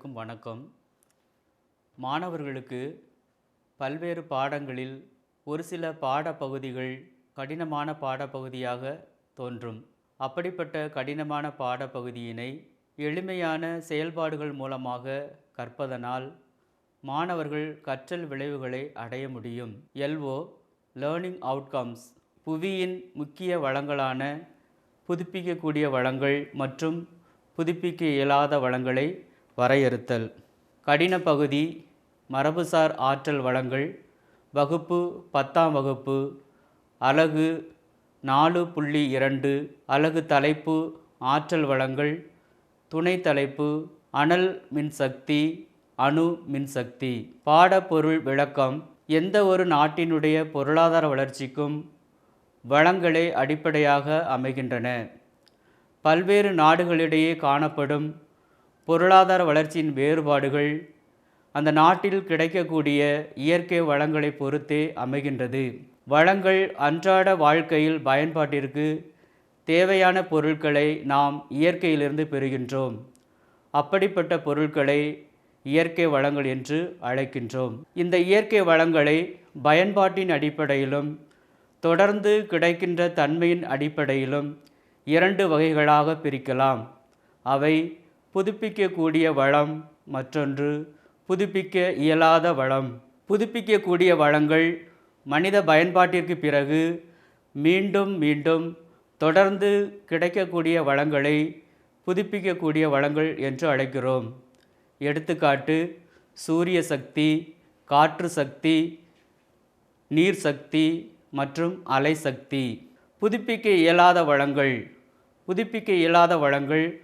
அனைவருக்கும் வணக்கம். மாணவர்களுக்கு பல்வேறு பாடங்களில் ஒரு சில பாடப்பகுதிகள் கடினமான பாடப்பகுதியாக தோன்றும். அப்படிப்பட்ட கடினமான பாடப்பகுதியினை எளிமையான செயல்பாடுகள் மூலமாக கற்பதனால் மாணவர்கள் கற்றல் விளைவுகளை அடைய முடியும். எல்ஓ லேர்னிங் அவுட்கம்ஸ் புவியின் முக்கிய வளங்களான புதுப்பிக்கக்கூடிய வளங்கள் மற்றும் புதுப்பிக்க இயலாத வளங்களை வரையறுத்தல். கடின பகுதி மரபுசார் ஆற்றல் வளங்கள். வகுப்பு பத்தாம் வகுப்பு. அலகு நாலு புள்ளி இரண்டு. அலகு தலைப்பு ஆற்றல் வளங்கள். துணை தலைப்பு அனல் மின்சக்தி அணு மின்சக்தி. பாடப்பொருள் விளக்கம் எந்த ஒரு நாட்டினுடைய பொருளாதார வளர்ச்சிக்கும் வளங்களே அடிப்படையாக அமைகின்றன. பல்வேறு நாடுகளிடையே காணப்படும் பொருளாதார வளர்ச்சியின் வேறுபாடுகள் அந்த நாட்டில் கிடைக்கக்கூடிய இயற்கை வளங்களை பொறுத்தே அமைகின்றது. வளங்கள் அன்றாட வாழ்க்கையில் பயன்பாட்டிற்கு தேவையான பொருட்களை நாம் இயற்கையிலிருந்து பெறுகின்றோம். அப்படிப்பட்ட பொருட்களை இயற்கை வளங்கள் என்று அழைக்கின்றோம். இந்த இயற்கை வளங்களை பயன்பாட்டின் அடிப்படையிலும் தொடர்ந்து கிடைக்கின்ற தன்மையின் அடிப்படையிலும் இரண்டு வகைகளாக பிரிக்கலாம். அவை புதுப்பிக்கக்கூடிய வளம் மற்றொன்று புதுப்பிக்க இயலாத வளம். புதுப்பிக்கக்கூடிய வளங்கள் மனித பயன்பாட்டிற்கு பிறகு மீண்டும் மீண்டும் தொடர்ந்து கிடைக்கக்கூடிய வளங்களை புதுப்பிக்கக்கூடிய வளங்கள் என்று அழைக்கிறோம். எடுத்துக்காட்டு சூரிய சக்தி காற்று சக்தி நீர் சக்தி மற்றும் அலை சக்தி. புதுப்பிக்க இயலாத வளங்கள். புதுப்பிக்க இயலாத வளங்கள்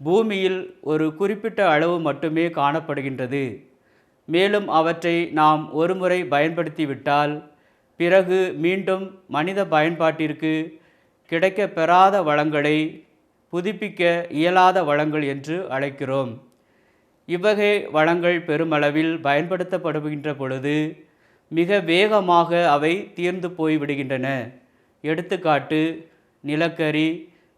பூமியில் ஒரு குறிப்பிட்ட அளவு மட்டுமே காணப்படுகின்றது. மேலும் அவற்றை நாம் ஒருமுறை பயன்படுத்திவிட்டால் பிறகு மீண்டும் மனித பயன்பாட்டிற்கு கிடைக்கப்பெறாத வளங்களை புதுப்பிக்க இயலாத வளங்கள் என்று அழைக்கிறோம். இவ்வகை வளங்கள் பெருமளவில் பயன்படுத்தப்படுகின்ற பொழுது மிக வேகமாக அவை தீர்ந்து போய்விடுகின்றன. எடுத்துக்காட்டு நிலக்கரி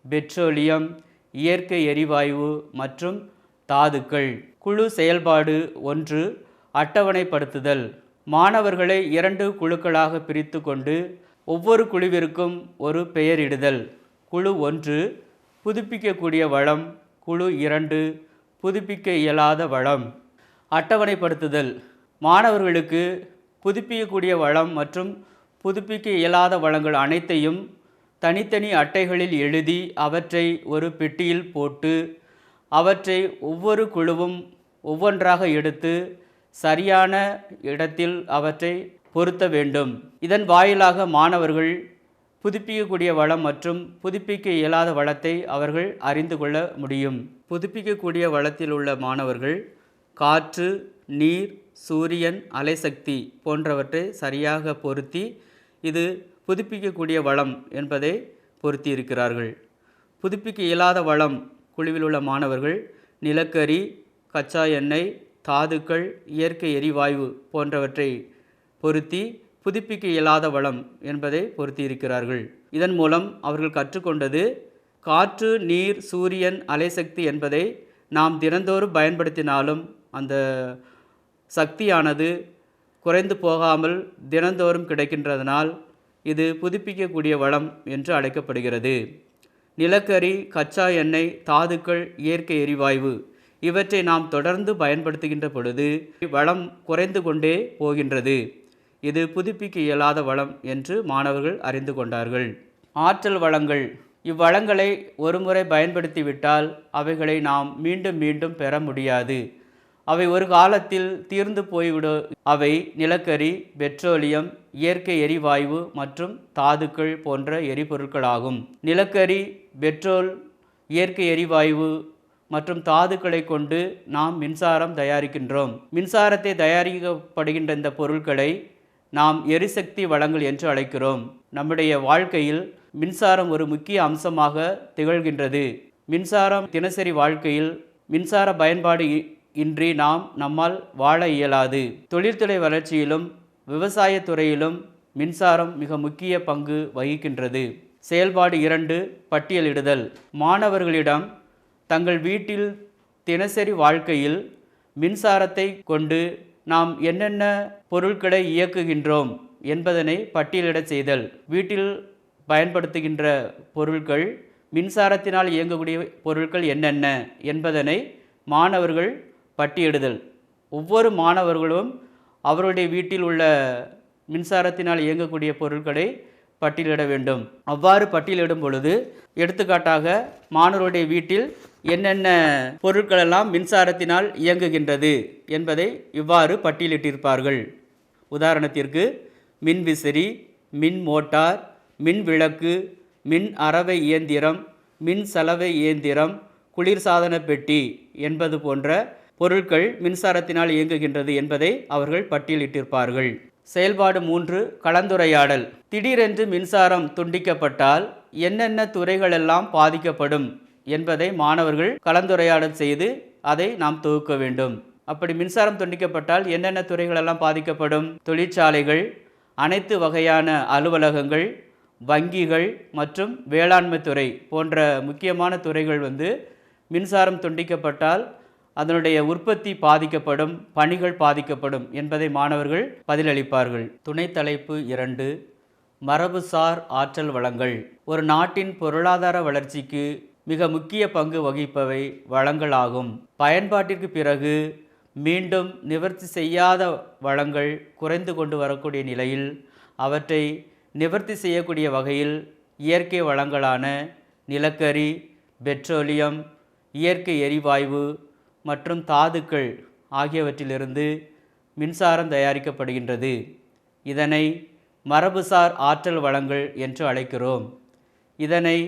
பெட்ரோலியம் இயற்கை எரிவாயு மற்றும் தாதுக்கள். குழு செயல்பாடு ஒன்று அட்டவணைப்படுத்துதல். மாணவர்களை இரண்டு குழுக்களாக பிரித்து கொண்டு ஒவ்வொரு குழுவிற்கும் ஒரு பெயரிடுதல். குழு ஒன்று புதுப்பிக்கக்கூடிய வளம். குழு இரண்டு புதுப்பிக்க இயலாத வளம். அட்டவணைப்படுத்துதல். மாணவர்களுக்கு புதுப்பிக்கக்கூடிய வளம் மற்றும் புதுப்பிக்க இயலாத வளங்கள் அனைத்தையும் தனித்தனி அட்டைகளில் எழுதி அவற்றை ஒரு பெட்டியில் போட்டு அவற்றை ஒவ்வொரு குழுவும் ஒவ்வொன்றாக எடுத்து சரியான இடத்தில் அவற்றை பொருத்த வேண்டும். இதன் வாயிலாக மாணவர்கள் புதுப்பிக்கக்கூடிய வளம் மற்றும் புதுப்பிக்க இயலாத வளத்தை அவர்கள் அறிந்து கொள்ள முடியும். புதுப்பிக்கக்கூடிய வளத்தில் உள்ள மாணவர்கள் காற்று நீர் சூரியன் அலைசக்தி போன்றவற்றை சரியாக பொருத்தி இது புதுப்பிக்கக்கூடிய வளம் என்பதை பொருத்தி இருக்கிறார்கள் புதுப்பிக்க இயலாத வளம் குழுவில் உள்ள மாணவர்கள் நிலக்கரி கச்சா எண்ணெய் தாதுக்கள் இயற்கை எரிவாயு போன்றவற்றை பொருத்தி புதுப்பிக்க இயலாத வளம் என்பதை பொருத்தி இருக்கிறார்கள் இதன் மூலம் அவர்கள் கற்றுக்கொண்டது காற்று நீர் சூரியன் அலைசக்தி என்பதை நாம் தினந்தோறும் பயன்படுத்தினாலும் அந்த சக்தியானது குறைந்து போகாமல் தினந்தோறும் கிடைக்கின்றதனால் இது புதுப்பிக்கக்கூடிய வளம் என்று அழைக்கப்படுகிறது. நிலக்கரி கச்சா எண்ணெய் தாதுக்கள் இயற்கை எரிவாயு இவற்றை நாம் தொடர்ந்து பயன்படுத்துகின்ற பொழுது வளம் குறைந்து கொண்டே போகின்றது. இது புதுப்பிக்க இயலாத வளம் என்று மாணவர்கள் அறிந்து கொண்டார்கள். ஆற்றல் வளங்கள். இவ்வளங்களை ஒருமுறை பயன்படுத்திவிட்டால் அவைகளை நாம் மீண்டும் மீண்டும் பெற முடியாது. அவை ஒரு காலத்தில் தீர்ந்து போய்விடும் அவை நிலக்கரி பெட்ரோலியம் இயற்கை எரிவாயு மற்றும் தாதுக்கள் போன்ற எரிபொருட்களாகும். நிலக்கரி பெட்ரோல் இயற்கை எரிவாயு மற்றும் தாதுக்களை கொண்டு நாம் மின்சாரம் தயாரிக்கின்றோம். மின்சாரத்தை தயாரிக்கப்படுகின்ற இந்த பொருட்களை நாம் எரிசக்தி வளங்கள் என்று அழைக்கிறோம். நம்முடைய வாழ்க்கையில் மின்சாரம் ஒரு முக்கிய அம்சமாக திகழ்கின்றது. மின்சாரம் தினசரி வாழ்க்கையில் மின்சார பயன்பாடு இன்றி நாம் நம்மால் வாழ இயலாது. தொழில்துறை வளர்ச்சியிலும் விவசாயத்துறையிலும் மின்சாரம் மிக முக்கிய பங்கு வகிக்கின்றது. செயல்பாடு இரண்டு பட்டியலிடுதல். மாணவர்களிடம் தங்கள் வீட்டில் தினசரி வாழ்க்கையில் மின்சாரத்தை கொண்டு நாம் என்னென்ன பொருட்களை இயக்குகின்றோம் என்பதனை பட்டியலிடச் செய்தல். வீட்டில் பயன்படுத்துகின்ற பொருட்கள் மின்சாரத்தினால் இயங்கக்கூடிய பொருட்கள் என்னென்ன என்பதனை மாணவர்கள் பட்டியிடுதல். ஒவ்வொரு மாணவர்களும் அவருடைய வீட்டில் உள்ள மின்சாரத்தினால் இயங்கக்கூடிய பொருட்களை பட்டியலிட வேண்டும். அவ்வாறு பட்டியலிடும் பொழுது எடுத்துக்காட்டாக மாணவருடைய வீட்டில் என்னென்ன பொருட்களெல்லாம் மின்சாரத்தினால் இயங்குகின்றது என்பதை இவ்வாறு பட்டியலிட்டிருப்பார்கள். உதாரணத்திற்கு மின்விசிறி மின் மோட்டார் மின் விளக்கு மின் அறவை இயந்திரம் மின் சலவை இயந்திரம் குளிர்சாதன பெட்டி என்பது போன்ற பொருட்கள் மின்சாரத்தினால் இயங்குகின்றது என்பதை அவர்கள் பட்டியலிட்டிருப்பார்கள். செயல்பாடு மூன்று கலந்துரையாடல். திடீரென்று மின்சாரம் துண்டிக்கப்பட்டால் என்னென்ன துறைகளெல்லாம் பாதிக்கப்படும் என்பதை மாணவர்கள் கலந்துரையாடல் செய்து அதை நாம் தொகுக்க வேண்டும். அப்படி மின்சாரம் துண்டிக்கப்பட்டால் என்னென்ன துறைகளெல்லாம் பாதிக்கப்படும்? தொழிற்சாலைகள் அனைத்து வகையான அலுவலகங்கள் வங்கிகள் மற்றும் வேளாண்மை துறை போன்ற முக்கியமான துறைகள் வந்து மின்சாரம் துண்டிக்கப்பட்டால் அதனுடைய உற்பத்தி பாதிக்கப்படும் பணிகள் பாதிக்கப்படும் என்பதை மாணவர்கள் பதிலளிப்பார்கள். துணை தலைப்பு இரண்டு மரபுசார் ஆற்றல் வளங்கள். ஒரு நாட்டின் பொருளாதார வளர்ச்சிக்கு மிக முக்கிய பங்கு வகிப்பவை வளங்கள் ஆகும் பயன்பாட்டிற்கு பிறகு மீண்டும் நிவர்த்தி செய்யாத வளங்கள் குறைந்து கொண்டு வரக்கூடிய நிலையில் அவற்றை நிவர்த்தி செய்யக்கூடிய வகையில் இயற்கை வளங்களான நிலக்கரி பெட்ரோலியம் இயற்கை எரிவாயு மற்றும் தாதுக்கள் ஆகியவற்றிலிருந்து மின்சாரம் தயாரிக்கப்படுகின்றது. இதனை மரபுசார் ஆற்றல் வளங்கள் என்று அழைக்கிறோம். இதனை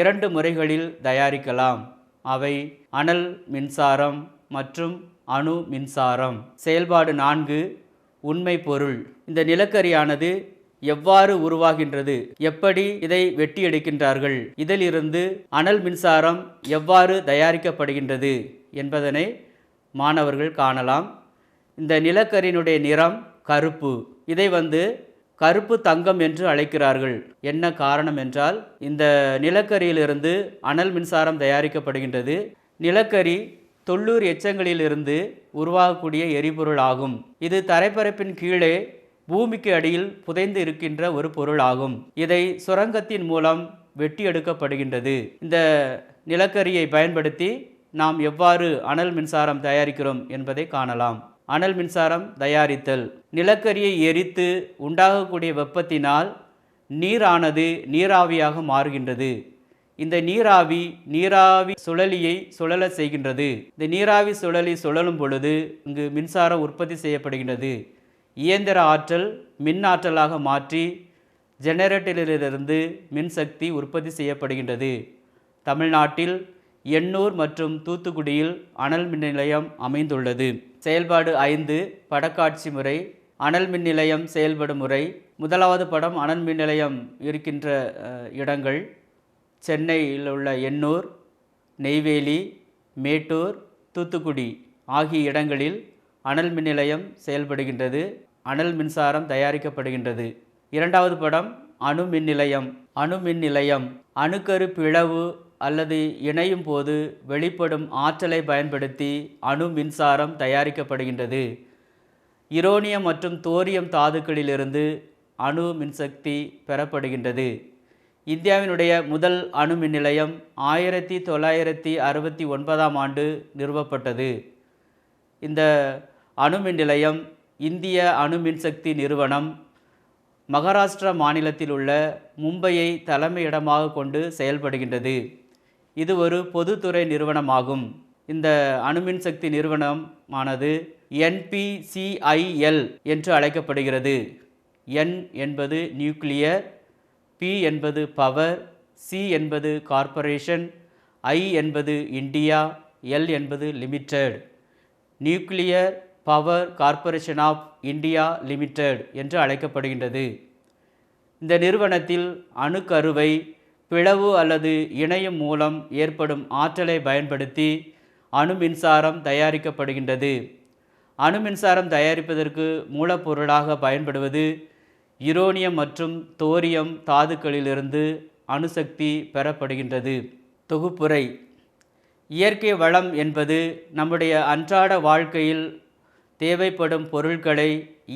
இரண்டு முறைகளில் தயாரிக்கலாம். அவை அனல் மின்சாரம் மற்றும் அணு மின்சாரம். செயல்பாடு நான்கு உண்மை பொருள். இந்த நிலக்கரியானது எவ்வாறு உருவாகின்றது? எப்படி இதை வெட்டி எடுக்கின்றார்கள் இதிலிருந்து அனல் மின்சாரம் எவ்வாறு தயாரிக்கப்படுகின்றது? என்பதனை மாணவர்கள் காணலாம். இந்த நிலக்கரியினுடைய நிறம் கருப்பு. இதை வந்து கருப்பு தங்கம் என்று அழைக்கிறார்கள். என்ன காரணம் என்றால் இந்த நிலக்கரியிலிருந்து அனல் மின்சாரம் தயாரிக்கப்படுகின்றது. நிலக்கரி தொல்லூர் எச்சங்களிலிருந்து உருவாகக்கூடிய எரிபொருள் ஆகும். இது தரைப்பரப்பின் கீழே பூமிக்கு அடியில் புதைந்து இருக்கின்ற ஒரு பொருள் ஆகும். இதை சுரங்கத்தின் மூலம் வெட்டி எடுக்கப்படுகின்றது. இந்த நிலக்கரியை பயன்படுத்தி நாம் எவ்வாறு அனல் மின்சாரம் தயாரிக்கிறோம் என்பதை காணலாம். அனல் மின்சாரம் தயாரித்தல். நிலக்கரியை எரித்து உண்டாகக்கூடிய வெப்பத்தினால் நீரானது நீராவியாக மாறுகின்றது. இந்த நீராவி நீராவி சுழலியை சுழல செய்கின்றது. இந்த நீராவி சுழலி சுழலும் பொழுது இங்கு மின்சாரம் உற்பத்தி செய்யப்படுகின்றது. இயந்திர ஆற்றல் மின் ஆற்றலாக மாற்றி ஜெனரேட்டரிலிருந்து மின்சக்தி உற்பத்தி செய்யப்படுகின்றது. தமிழ்நாட்டில் எண்ணூர் மற்றும் தூத்துக்குடியில் அனல் மின் நிலையம் அமைந்துள்ளது. செயல்பாடு ஐந்து படக்காட்சி முறை அனல் மின் நிலையம் செயல்படும் முறை முதலாவது படம் அனல் மின் நிலையம் இருக்கின்ற இடங்கள் சென்னையில் உள்ள எண்ணூர் நெய்வேலி மேட்டூர் தூத்துக்குடி ஆகிய இடங்களில் அனல் மின் நிலையம் செயல்படுகின்றது அனல் மின்சாரம் தயாரிக்கப்படுகின்றது. இரண்டாவது படம் அணு மின் நிலையம் அணு மின் நிலையம் அணுக்கரு பிளவு அல்லது இணையும் போது வெளிப்படும் ஆற்றலை பயன்படுத்தி அணு மின்சாரம் தயாரிக்கப்படுகின்றது. யுரேனியம் மற்றும் தோரியம் தாதுக்களிலிருந்து அணு மின்சக்தி பெறப்படுகின்றது. இந்தியாவினுடைய முதல் அணு மின் நிலையம் ஆயிரத்தி தொள்ளாயிரத்தி அறுபத்தி ஒன்பதாம் ஆண்டு நிறுவப்பட்டது. இந்த அணு மின் நிலையம் இந்திய அணு மின்சக்தி நிறுவனம் மகாராஷ்டிரா மாநிலத்தில் உள்ள மும்பையை தலைமையிடமாக கொண்டு செயல்படுகின்றது. இது ஒரு பொதுத்துறை நிறுவனமாகும். இந்த அணுமின் சக்தி நிறுவனமானது என்பிசிஐஎல் என்று அழைக்கப்படுகிறது. என் என்பது நியூக்ளியர் பி என்பது பவர் சி என்பது கார்ப்பரேஷன் ஐ என்பது இந்தியா எல் என்பது limited. Nuclear power corporation of India limited என்று அழைக்கப்படுகின்றது. இந்த நிறுவனத்தில் அணுக்கருவை பிளவு அல்லது இணையம் மூலம் ஏற்படும் ஆற்றலை பயன்படுத்தி அணு மின்சாரம் தயாரிக்கப்படுகின்றது. அணு மின்சாரம் தயாரிப்பதற்கு மூலப்பொருளாக பயன்படுவது யுரோனியம் மற்றும் தோரியம் தாதுக்களிலிருந்து அணுசக்தி பெறப்படுகின்றது. தொகுப்புரை. இயற்கை வளம் என்பது நம்முடைய அன்றாட வாழ்க்கையில் தேவைப்படும் பொருட்களை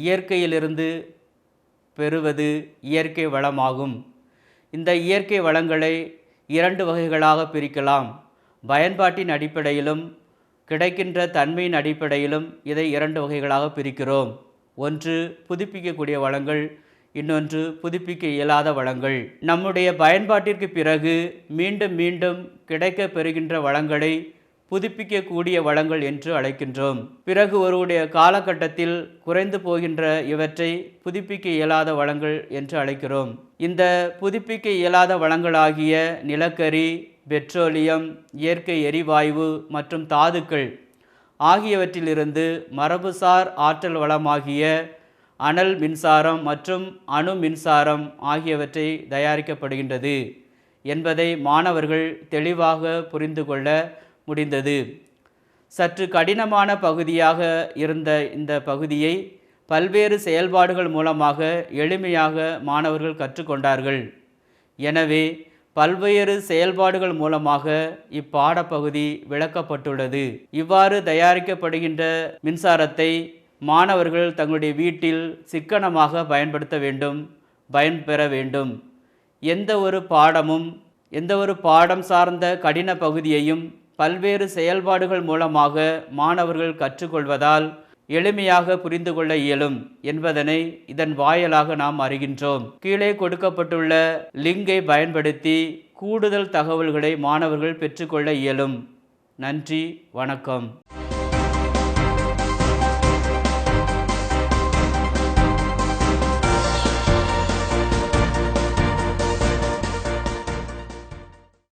இயற்கையிலிருந்து பெறுவது இயற்கை வளமாகும். இந்த இயற்கை வளங்களை இரண்டு வகைகளாக பிரிக்கலாம். பயன்பாட்டின் அடிப்படையிலும் கிடைக்கின்ற தன்மையின் அடிப்படையிலும் இதை இரண்டு வகைகளாக பிரிக்கிறோம். ஒன்று புதுப்பிக்கக்கூடிய வளங்கள். இன்னொன்று புதுப்பிக்க இயலாத வளங்கள். நம்முடைய பயன்பாட்டிற்கு பிறகு மீண்டும் மீண்டும் கிடைக்கப் பெறுகின்ற வளங்களை புதுப்பிக்கக்கூடிய வளங்கள் என்று அழைக்கின்றோம். பிறகு ஒருவருடைய காலகட்டத்தில் குறைந்து போகின்ற இவற்றை புதுப்பிக்க இயலாத வளங்கள் என்று அழைக்கிறோம். இந்த புதுப்பிக்க இயலாத வளங்களாகிய நிலக்கரி பெட்ரோலியம் இயற்கை எரிவாயு மற்றும் தாதுக்கள் ஆகியவற்றிலிருந்து மரபுசார் ஆற்றல் வளமாகிய அனல் மின்சாரம் மற்றும் அணு மின்சாரம் ஆகியவற்றை தயாரிக்கப்படுகின்றது என்பதை மாணவர்கள் தெளிவாக புரிந்து கொள்ள முடிந்தது. சற்று கடினமான பகுதியாக இருந்த இந்த பகுதியை பல்வேறு செயல்பாடுகள் மூலமாக எளிமையாக மாணவர்கள் கற்றுக்கொண்டார்கள். எனவே பல்வேறு செயல்பாடுகள் மூலமாக இப்பாடப்பகுதி விளக்கப்பட்டுள்ளது. இவ்வாறு தயாரிக்கப்படுகின்ற மின்சாரத்தை மாணவர்கள் தங்களுடைய வீட்டில் சிக்கனமாக பயன்படுத்த வேண்டும் பயன்பெற வேண்டும். எந்த ஒரு பாடமும் எந்த ஒரு பாடம் சார்ந்த கடின பகுதியையும் பல்வேறு செயல்பாடுகள் மூலமாக மாணவர்கள் கற்றுக்கொள்வதால் எளிமையாக புரிந்து கொள்ள இயலும் என்பதனை இதன் வாயிலாக நாம் அறிகின்றோம். கீழே கொடுக்கப்பட்டுள்ள லிங்கை பயன்படுத்தி கூடுதல் தகவல்களை மாணவர்கள் பெற்றுக்கொள்ள இயலும். நன்றி வணக்கம்.